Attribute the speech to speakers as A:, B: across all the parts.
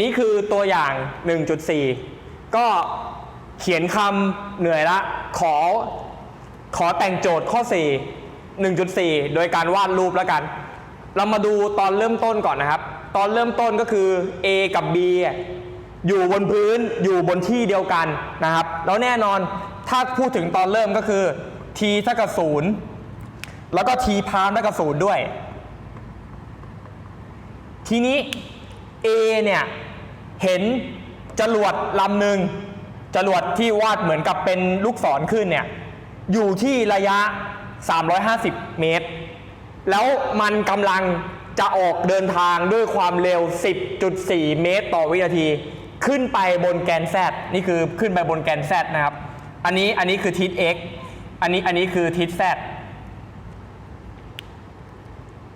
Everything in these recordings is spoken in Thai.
A: นี่คือตัวอย่าง 1.4 ก็เขียนคำเหนื่อยละ ขอ ขอแต่งโจทย์ข้อ 4 1.4 โดยการวาดรูปแล้วกัน เรามาดูตอนเริ่มต้นก่อนนะครับ ตอนเริ่มต้นก็คือ A กับ B อะอยู่บนพื้นอยู่บนที่เดียวกันนะครับ แล้วแน่นอนถ้าพูดถึงตอนเริ่มก็คือ t เท่ากับศูนย์แล้วก็ t พามเท่ากับศูนย์ด้วย ทีนี้ A เนี่ย เห็นจรวดลำหนึ่งจรวดที่วาดเหมือนกับเป็นลูกศรขึ้นเนี่ยอยู่ที่ระยะ 350 เมตร แล้วมันกำลังจะออกเดินทางด้วยความเร็ว 10.4 เมตร ต่อวินาที ขึ้นไปบนแกน Z นี่คือขึ้นไปบนแกน Z นะครับ อันนี้อันนี้คือทิศ x อันนี้อันนี้คือทิศ z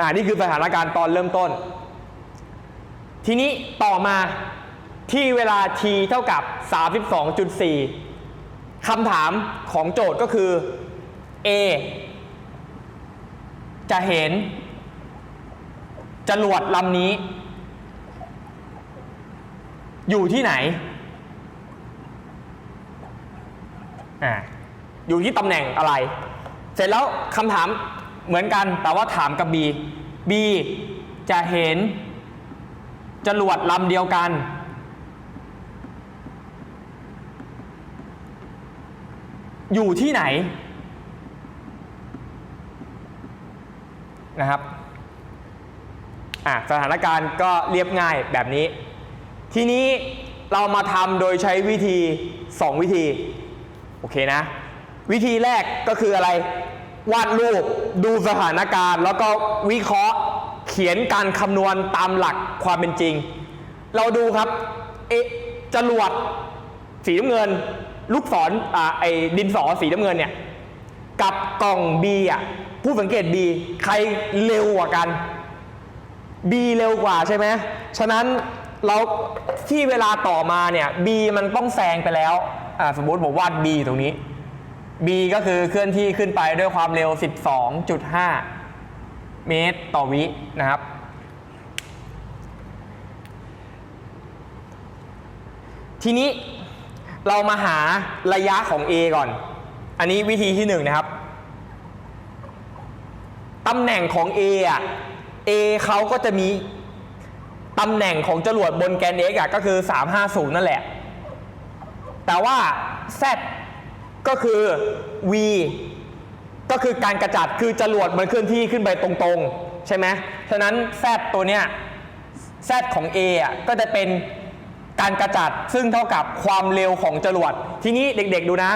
A: อ่านี่คือสถานการณ์ตอนเริ่มต้น ทีนี้ต่อมา ที่เวลา t เท่ากับ 32.4 คำถามของโจทย์ก็คือ A จะเห็นจรวดลำนี้ อยู่ที่ไหนอ่าอยู่ที่ตำแหน่งอะไร เสร็จแล้วคำถามเหมือนกันแต่ว่าถามกับ B B จะเห็นจรวดลำเดียวกัน อยู่ที่ไหนนะครับสถานการณ์ก็เรียบง่ายแบบนี้ ทีนี้เรามาทำโดยใช้วิธี 2 วิธี โอเคนะ วิธีแรกก็คืออะไร วาดรูปดูสถานการณ์ แล้วก็วิเคราะห์เขียนการคำนวณตามหลักความเป็นจริง เราดูครับเอจรวดสีน้ำเงิน ลูกศรอ่าไอ้ดินสอสีน้ำเงินเนี่ย กับกล่อง B อะผู้สังเกต B ใครเร็วกว่ากัน B เร็วกว่าใช่ไหมฉะนั้นเราที่เวลาต่อมาเนี่ย B มันต้องแซงไปแล้วอ่าสมมติผมวาด B ตรงนี้ B ก็คือเคลื่อนที่ขึ้นไปด้วยความเร็ว 12.5 เมตรต่อวินะครับ ทีนี้ เรามาหาระยะของ A ก่อน อันนี้วิธีที่หนึ่งนะครับ ตำแหน่งของ A อะ A เขาก็จะมี ตำแหน่งของจรวดบนแกน x อะก็คือ 350 นั่นแหละ แต่ว่า Z ก็คือ V ก็คือการกระจัดคือจรวดมันเคลื่อนที่ขึ้นไปตรงๆ ใช่ไหมฉะนั้น Z ตัวเนี้ย Z ของ A อะก็จะเป็น การกระจัดซึ่งเท่ากับความเร็วของจรวด ทีนี้เด็กๆดูนะ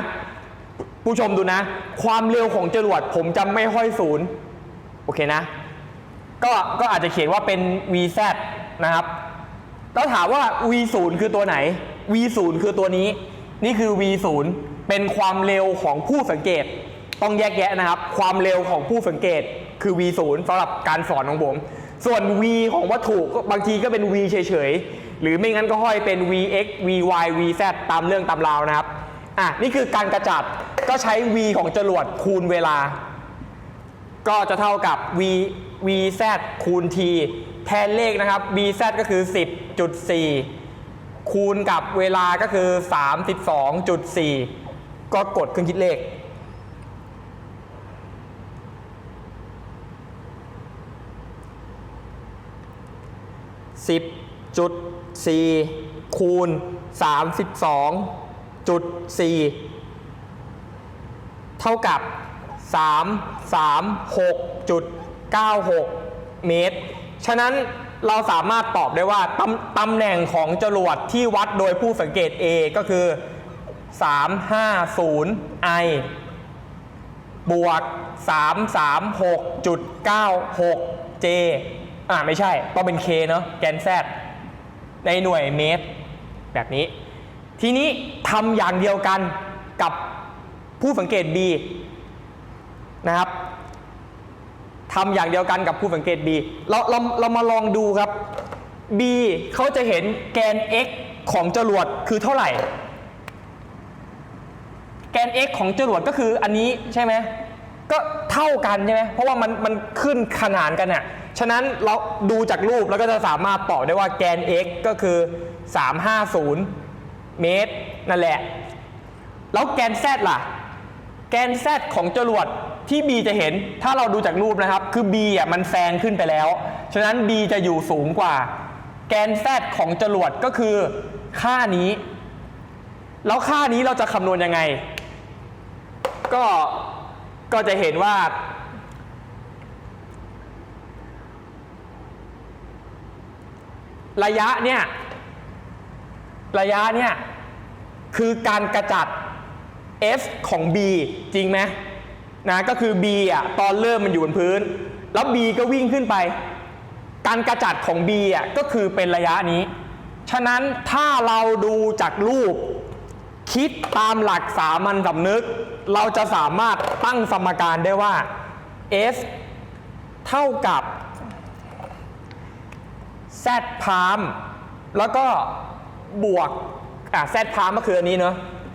A: ผู้ชมดูนะ ความเร็วของจรวด ผมจำไม่ห้อยศูนย์โอเคนะ ก็ก็อาจจะเขียนว่าเป็น vz นะครับแล้วถามว่า v0 คือตัวไหน v0 คือตัวนี้ นี่คือ v0 เป็นความเร็วของผู้สังเกต ต้องแยกแยะนะครับ ความเร็วของผู้สังเกตคือ v0 สำหรับการสอนของผม ส่วน v ของวัตถุบางทีก็เป็น v เฉยๆ หรือไม่งั้นก็ห้อยเป็น vx vy vz ตามเรื่องตามราวนะครับ อะ นี่คือการกระจัด ก็ใช้ v ของจรวดคูณเวลา ก็จะเท่ากับ v vz คูณ t แทนเลขนะครับ vz ก็คือ 10.4 คูณกับเวลาก็คือ 32.4 ก็กดเครื่องคิดเลข10.4 คูณ32.4 เท่ากับ 336.96 เมตร ฉะนั้นเราสามารถตอบได้ว่าตำตำแหน่งของจรวดที่วัดโดยผู้สังเกต A ก็คือ 350 i บวก 336.96 j อ่าไม่ใช่ ต้องเป็น k เนาะแกน z ในหน่วยเมตร แบบนี้ ทีนี้ทำอย่างเดียวกันกับผู้สังเกต B นะครับทำอย่างเดียวกันกับผู้สังเกต B เราเราเรามาลองดูครับ B เขาจะเห็นแกน x ของจรวดคือเท่าไหร่ แกน x ของจรวดก็คืออันนี้ใช่ไหมก็เท่ากันใช่ไหมเพราะว่ามันมันขึ้นขนานกันน่ะ ฉะนั้นเราดูจากรูปแล้วก็จะสามารถตอบได้ว่าแกน x ก็คือ 350 เมตร นั่นแหละ แล้วแกน z ล่ะ แกน z ของจรวดที่ b จะเห็นถ้าเราดูจากรูปนะครับ คือ b อะมันแซงขึ้นไปแล้ว ฉะนั้น b จะอยู่สูงกว่า แกน z ของจรวดก็คือค่านี้ แล้วค่านี้เราจะคำนวณยังไง ก็ก็จะเห็นว่า ระยะเนี่ยระยะเนี่ยคือการกระจัด f ของ b จริงไหมนะก็คือ b อะตอนเริ่มมันอยู่บนพื้น แล้ว b ก็วิ่งขึ้นไป การกระจัดของ b อะก็คือเป็นระยะนี้ ฉะนั้นถ้าเราดูจากรูป คิดตามหลักสามัญสำนึก เราจะสามารถตั้งสมการได้ว่า f เท่ากับ z พามแล้วก็บวกอะ z พามก็คืออันนี้เนาะ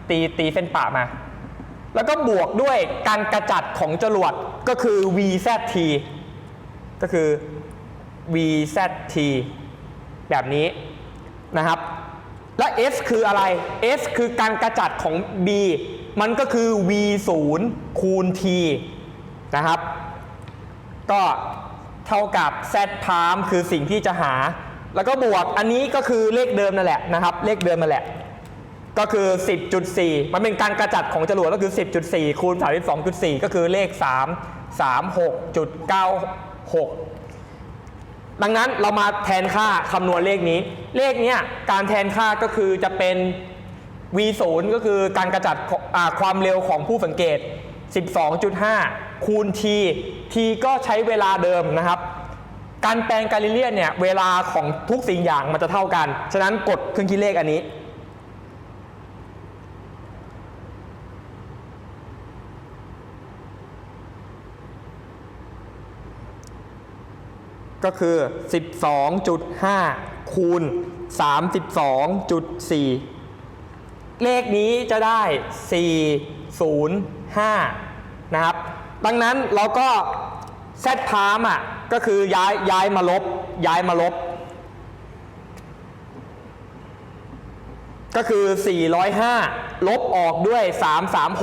A: ตีตีเส้นป่ามา แล้วก็บวกด้วยการกระจัดของจรวดก็คือ vzt ก็คือ vzt แบบนี้นะครับ และ s คืออะไร s คือการกระจัดของ b มันก็คือ v 0 คูณ t นะครับ ก็ เท่ากับ z พามคือสิ่งที่จะหา แล้วก็บวกอันนี้ก็คือเลขเดิมนั่นแหละนะครับ เลขเดิมนั่นแหละ ก็คือ 10.4 มันเป็นการกระจัดของจรวดก็คือ 10.4 คูณ 32.4 ก็คือเลข 3 36.96 ดังนั้นเรามาแทนค่าคำนวณเลขนี้ เลขเนี้ยการแทนค่าก็คือจะเป็น v 0ก็คือการกระจัดความเร็วของผู้สังเกต 12.5 คูณ t t ก็ใช้เวลาเดิมนะครับ การแปลงกาลิเลียนเนี่ยเวลาของทุกสิ่งอย่างมันจะเท่ากัน ฉะนั้นกดเครื่องคิดเลขอันนี้ ก็คือ 12.5 คูณ 32.4 เลขนี้จะได้ 405 นะครับ ดังนั้นเราก็เซตพามอะก็คือย้ายย้ายมาลบย้ายมาลบ ก็คือ 405 ลบออกด้วย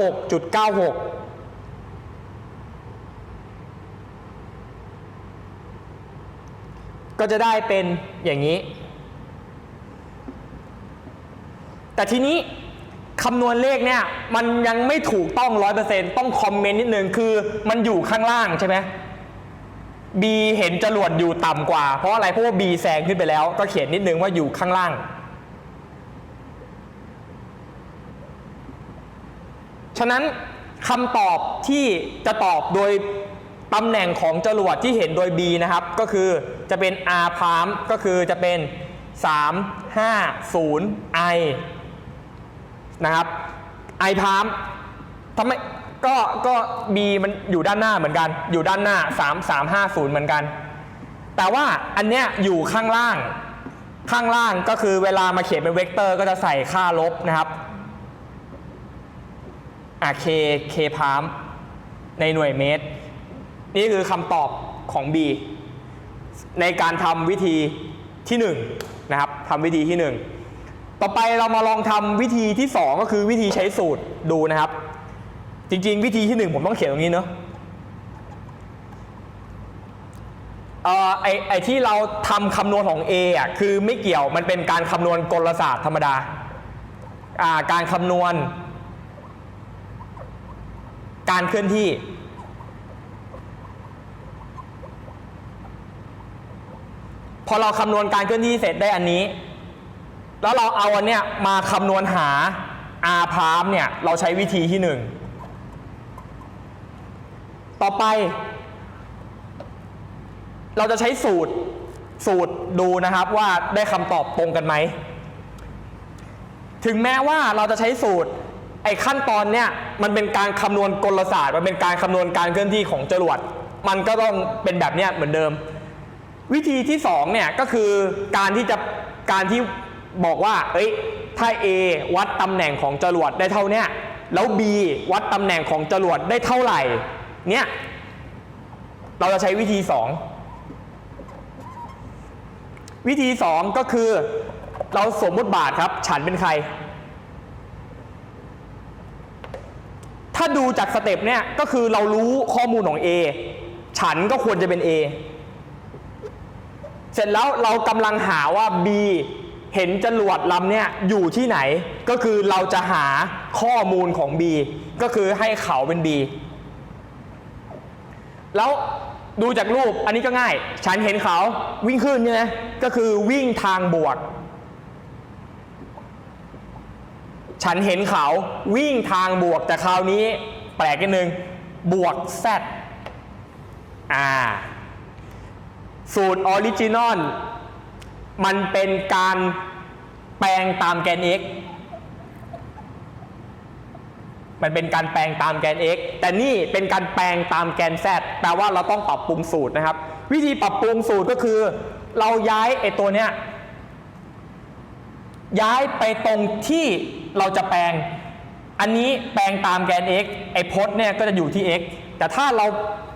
A: 336.96ก็จะได้เป็นอย่างนี้ แต่ทีนี้ คำนวณเลขเนี่ยมันยังไม่ถูกต้อง100%ต้องคอมเมนต์นิดนึงคือมันอยู่ข้างล่างใช่ไหม B เห็นจรวดอยู่ต่ำกว่า เพราะอะไรเพราะว่า B แซงขึ้นไปแล้ว ก็เขียนนิดนึงว่าอยู่ข้างล่าง ฉะนั้นคำตอบที่จะตอบโดยตำแหน่งของจรวดที่เห็นโดย B นะครับ ก็คือจะเป็น R พามก็คือจะเป็น 350 I นะครับ I พามทำไมก็ก็ B มันอยู่ด้านหน้าเหมือนกัน อยู่ด้านหน้า 3350 เหมือนกัน แต่ว่าอันเนี้ยอยู่ข้างล่าง ข้างล่างก็คือเวลามาเขียนเป็นเวกเตอร์ ก็จะใส่ค่าลบนะครับอะ K K พามในหน่วยเมตร นี่คือคำตอบของ B ในการทำวิธีที่ 1 นะครับทำวิธีที่ 1 ต่อไปเรามาลองทำวิธีที่ 2 ก็คือวิธีใช้สูตรดูนะครับ จริงๆ วิธีที่ 1 ผมต้องเขียนตรงนี้เนอะเออไอไอที่เราทำคำนวณของ A อะคือไม่เกี่ยวมันเป็นการคำนวณกลศาสตร์ธรรมดาอ่าการคำนวณ การเคลื่อนที่พอเราคำนวณการเคลื่อนที่เสร็จได้อันนี้ แล้วเราเอาอันเนี้ยมาคำนวณหา r พามเนี่ยเราใช้วิธีที่หนึ่งต่อไป เราจะใช้สูตรสูตรดูนะครับว่าได้คำตอบตรงกันไหม ถึงแม้ว่าเราจะใช้สูตรไอ้ขั้นตอนเนี้ยมันเป็นการคำนวณกลศาสตร์ มันเป็นการคำนวณการเคลื่อนที่ของจรวด มันก็ต้องเป็นแบบเนี้ยเหมือนเดิม วิธีที่2เนี่ยก็คือการที่จะการที่ บอกว่า เอ้ย ถ้า A วัดตำแหน่งของจรวดได้เท่าเนี้ย แล้ว B วัดตำแหน่งของจรวดได้เท่าไหร่ เนี่ย เราจะใช้วิธีวิธีสองก็คือ เราสวมบทบาทครับ ฉันเป็นใคร ถ้าดูจากสเต็ปเนี่ย ก็คือเรารู้ข้อมูลของ A ฉันก็ควรจะเป็น A เสร็จแล้วเรากำลังหาว่า B เห็นจรวดลำเนี่ยอยู่ที่ไหน ก็คือเราจะหาข้อมูลของ B ก็คือให้เขาเป็น B แล้วดูจากรูปอันนี้ก็ง่าย ฉันเห็นเขาวิ่งขึ้นใช่ไหมก็คือวิ่งทางบวก ฉันเห็นเขาวิ่งทางบวกแต่คราวนี้แปลกนิดนึงบวก z อ่า สูตรออริจินอล มันเป็นการแปลงตามแกน x มันเป็นการแปลงตามแกน x แต่นี่เป็นการแปลงตามแกน z แปลว่าเราต้องปรับปรุงสูตรนะครับ วิธีปรับปรุงสูตรก็คือ เราย้ายไอ้ตัวเนี้ยย้ายไปตรงที่เราจะแปลง อันนี้แปลงตามแกน x ไอ้พจน์เนี่ยก็จะอยู่ที่ x แต่ถ้าเรา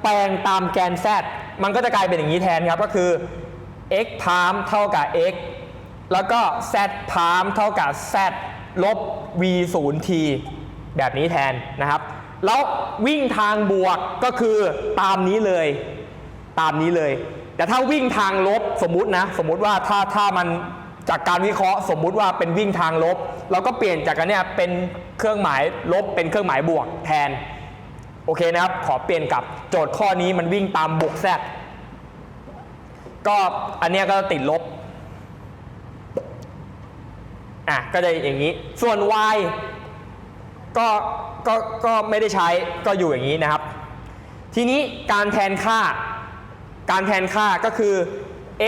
A: แปลงตามแกน z มันก็จะกลายเป็นอย่างนี้แทนครับก็คือ x พามเท่ากับ x แล้วก็ z พามเท่ากับ z ลบ v 0 t แบบนี้แทนนะครับ แล้ววิ่งทางบวกก็คือตามนี้เลย ตามนี้เลย แต่ถ้าวิ่งทางลบสมมุตินะ สมมุติว่าถ้าถ้ามันจากการวิเคราะห์สมมุติว่าเป็นวิ่งทางลบ เราก็เปลี่ยนจากอันเนี้ยเป็นเครื่องหมายลบเป็นเครื่องหมายบวกแทน โอเคนะครับ ขอเปลี่ยนกับโจทย์ข้อนี้มันวิ่งตามบวกแซด ก็อันเนี้ยก็ติดลบอะก็จะอย่างนี้ ส่วน y ก็ก็ก็ไม่ได้ใช้ก็อยู่อย่างนี้นะครับ ทีนี้การแทนค่า การแทนค่าก็คือ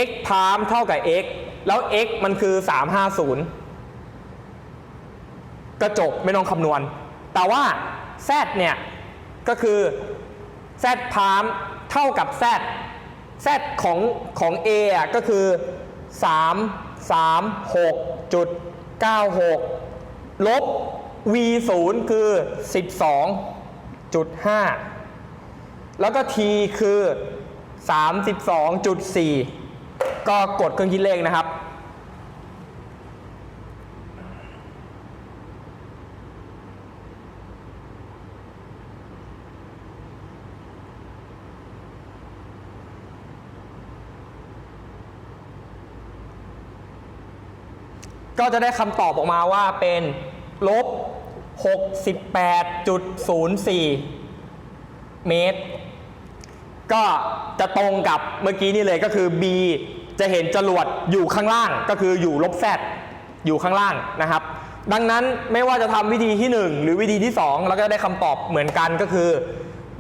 A: x พามเท่ากับ x แล้ว x มันคือ 350 ก็จบไม่ต้องคำนวณ แต่ว่า z เนี่ย ก็คือ z พามเท่ากับ z z ของของ a อะก็คือ 3 3 6จุด96 ลบ v 0คือ 12.5 แล้วก็ t คือ 32.4 ก็กดเครื่องคิดเลขนะครับ ก็จะได้คำตอบออกมาว่าเป็นลบ 68.04 เมตร ก็จะตรงกับเมื่อกี้นี่เลยก็คือ B จะเห็นจรวดอยู่ข้างล่างก็คืออยู่ลบ z อยู่ข้างล่างนะครับ ดังนั้นไม่ว่าจะทำวิธีที่ 1 หรือวิธีที่ 2 แล้วก็ได้คำตอบเหมือนกันก็คือ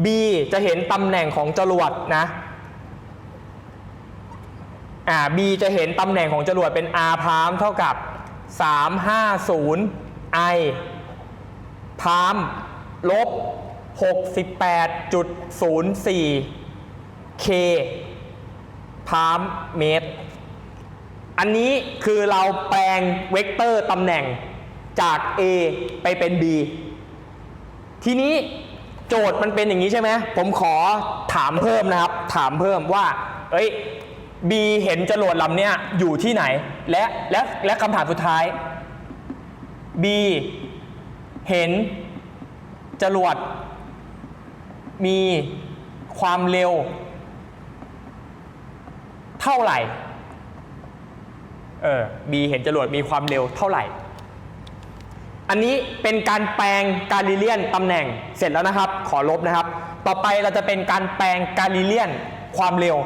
A: B จะเห็นตำแหน่งของจรวดนะอ่า B จะเห็นตำแหน่งของจรวดเป็น R พามเท่ากับ 350 I พามลบ 68.04 K พามเมตร อันนี้คือเราแปลงเวกเตอร์ตำแหน่งจาก A ไปเป็น B ทีนี้โจทย์มันเป็นอย่างนี้ใช่ไหม ผมขอถามเพิ่มนะครับ ถามเพิ่มว่า เอ้ย B เห็นจรวดลำเนี้ยอยู่ที่ไหน และและและคำถามสุดท้าย B เห็นจรวด มีความเร็ว เท่าไหร่ เออ B เห็นจรวดมีความเร็วเท่าไหร่ อันนี้เป็นการแปลงกาลิเลียนตำแหน่งเสร็จแล้วนะครับ ขอลบนะครับ ต่อไปเราจะเป็นการแปลงกาลิเลียนความเร็ว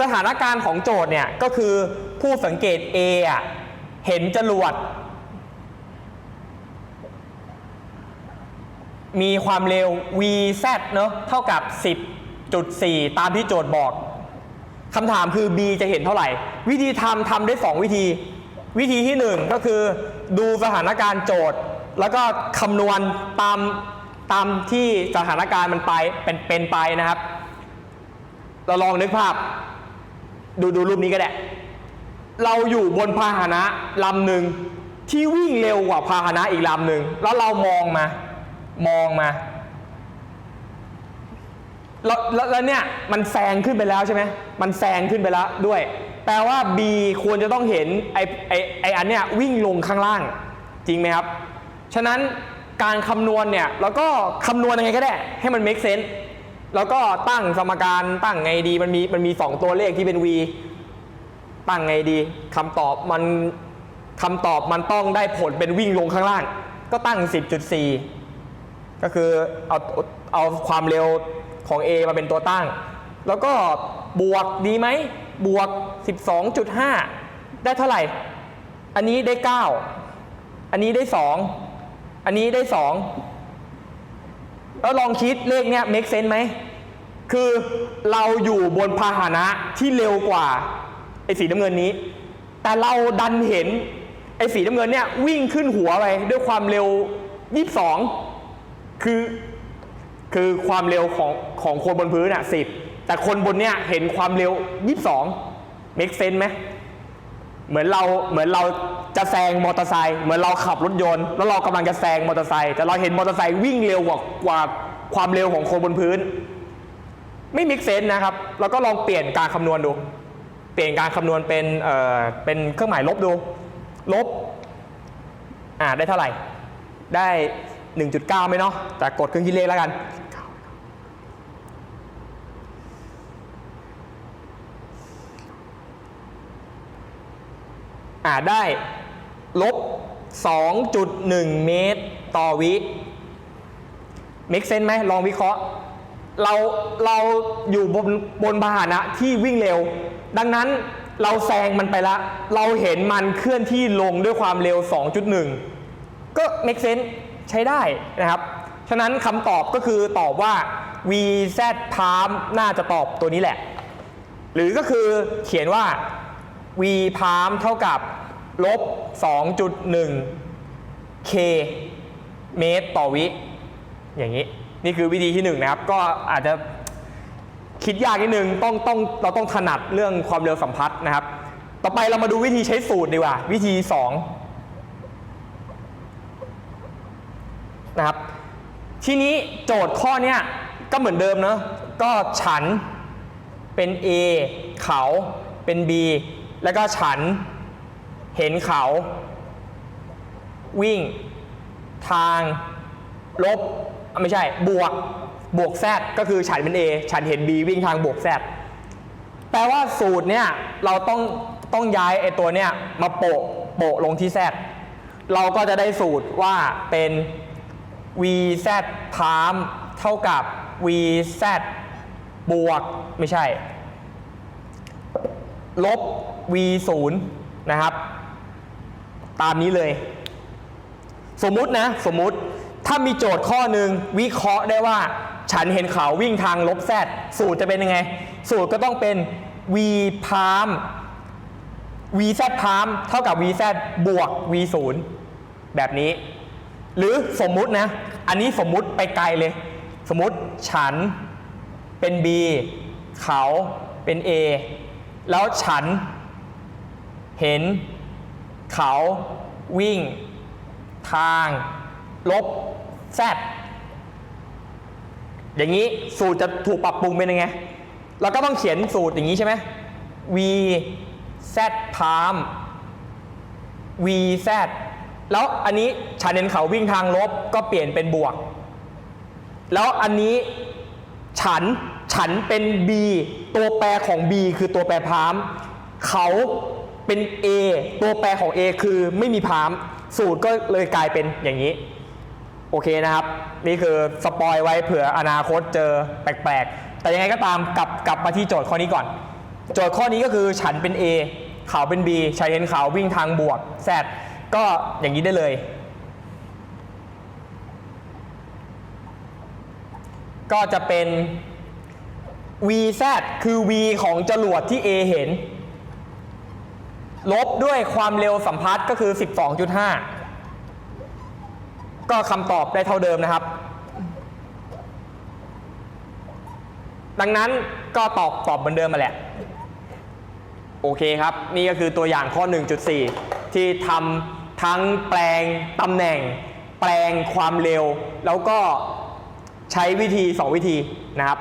A: สถานการณ์ของโจทย์เนี่ยก็คือผู้สังเกต A อะเห็นจรวด มีความเร็ว vz เนอะเท่ากับ 10.4 ตามที่โจทย์บอกคำถามคือ B จะเห็นเท่าไหร่ วิธีทำทำได้ 2 วิธี วิธีที่ 1 ก็คือดูสถานการณ์โจทย์ แล้วก็คำนวณตามตามที่สถานการณ์มันไปเป็นเป็นไปนะครับ เราลองนึกภาพ ดูดูรูปนี้ก็ได้ เราอยู่บนพาหนะลำหนึ่งที่วิ่งเร็วกว่าพาหนะอีกลำหนึ่งแล้วเรามองมา มองมาแล้วแล้วเนี่ยมันแซงขึ้นไปแล้วใช่ไหมมันแซงขึ้นไปแล้วด้วย แปลว่า B ควรจะต้องเห็นไอไอไออันเนี้ยวิ่งลงข้างล่าง จริงไหมครับ ฉะนั้นการคำนวณเนี่ยแล้วก็คำนวณยังไงก็ได้ ให้มัน make sense แล้วก็ตั้งสมการตั้งไงดีมันมีมันมี2ตัวเลขที่เป็น v ตั้งไงดีคำตอบมันคำตอบมันต้องได้ผลเป็นวิ่งลงข้างล่าง ก็ตั้ง 10.4 ก็คือเอาเอาความเร็วของ A มาเป็นตัวตั้ง แล้วก็บวกดีไหมบวก 12.5 ได้เท่าไหร่ อันนี้ได้ 9 อันนี้ได้ 2 อันนี้ได้ 2 แล้วลองคิดเลขเนี้ย make sense ไหม คือเราอยู่บนพาหนะที่เร็วกว่าไอ้สีน้ำเงินนี้ แต่เราดันเห็นไอ้สีน้ำเงินเนี่ยวิ่งขึ้นหัวไปด้วยความเร็ว 22 คือคือความเร็วของของคนบนพื้นอะสิบแต่คนบนเนี้ยเห็นความเร็ว 22 make sense ไหม เหมือนเราเหมือนเราจะแซงมอเตอร์ไซค์เหมือนเราขับรถยนต์แล้วเรากำลังจะแซงมอเตอร์ไซค์แต่เราเห็นมอเตอร์ไซค์วิ่งเร็วกว่ากว่าความเร็วของคนบนพื้น ไม่มิกเซนนะครับแล้วก็ลองเปลี่ยนการคำนวณดู เปลี่ยนการคำนวณเป็นเอ่อเป็นเครื่องหมายลบดู ลบอ่าได้เท่าไหร่ ได้ 1.9ไหมเนาะแต่กดเครื่องคิดเลขแล้วกัน อ่าได้ลบ 2.1 เมตรต่อวิมิกเซนไหมลองวิเคราะห์ เราเราอยู่บนบนพาหนะที่วิ่งเร็ว ดังนั้นเราแซงมันไปละ เราเห็นมันเคลื่อนที่ลงด้วยความเร็ว 2.1 ก็ make sense ใช้ได้นะครับ ฉะนั้นคำตอบก็คือตอบว่า vz palm น่าจะตอบตัวนี้แหละ หรือก็คือเขียนว่า v palm เท่ากับลบ 2.1 k เมตรต่อวิ อย่างนี้ นี่คือวิธีที่หนึ่งนะครับ ก็อาจจะคิดยากนิดนึงต้องต้องเราต้องถนัดเรื่องความเร็วสัมพัทธ์นะครับ ต่อไปเรามาดูวิธีใช้สูตรดีกว่า วิธี 2 นะครับ ทีนี้โจทย์ข้อเนี้ยก็เหมือนเดิมเนอะก็ฉันเป็น A เขาเป็น B แล้วก็ฉันเห็นเขา วิ่ง ทาง ลบ ไม่ใช่ บวก บวก z ก็คือฉันเป็น A ฉันเห็น B วิ่งทางบวก z แปลว่าสูตรเนี่ยเราต้องต้องย้ายไอ้ตัวเนี่ยมาโปะโปะลงที่ z เราก็จะได้สูตรว่าเป็น vz พามเท่ากับ vz บวก ไม่ใช่ ลบ v 0นะครับ ตามนี้เลย สมมุตินะ สมมุติถ้ามีโจทย์ข้อหนึ่งวิเคราะห์ได้ว่า ฉันเห็นเขาวิ่งทางลบ z สูตรจะเป็นยังไง สูตรก็ต้องเป็น v พาม vz พามเท่ากับ vz บวก v 0แบบนี้ หรือสมมุตินะ อันนี้สมมุติไปไกลเลย สมมุติฉันเป็น B เขาเป็น A แล้วฉันเห็นเขาวิ่งทาง ลบ z อย่างนี้สูตรจะถูกปรับปรุงเป็นยังไง เราก็ต้องเขียนสูตรอย่างนี้ใช่ไหม v z พาม v z แล้วอันนี้ฉันเห็นเขาวิ่งทางลบก็เปลี่ยนเป็นบวก แล้วอันนี้ ฉัน ฉันเป็น b ตัวแปรของ b คือตัวแปรพามเขาเป็น a ตัวแปรของ a คือไม่มีพามสูตรก็เลยกลายเป็นอย่างนี้ โอเคนะครับ นี่คือสปอยไว้เผื่ออนาคตเจอแปลกๆ แต่ยังไงก็ตามกลับกลับมาที่โจทย์ข้อนี้ก่อน โจทย์ข้อนี้ก็คือฉันเป็น A เขาเป็น B ฉันเห็นเขาวิ่งทางบวก Z ก็อย่างนี้ได้เลย ก็จะเป็น VZ คือ V ของจรวดที่ A เห็น ลบด้วยความเร็วสัมพัทธ์ก็คือ 12.5 ก็คำตอบได้เท่าเดิมนะครับ ดังนั้นก็ตอบตอบเหมือนเดิมมาแหละ โอเคครับ นี่ก็คือตัวอย่างข้อ 1.4 ที่ทำทั้งแปลงตำแหน่ง แปลงความเร็ว แล้วก็ ช้วิธี 2 วิธีนะครับ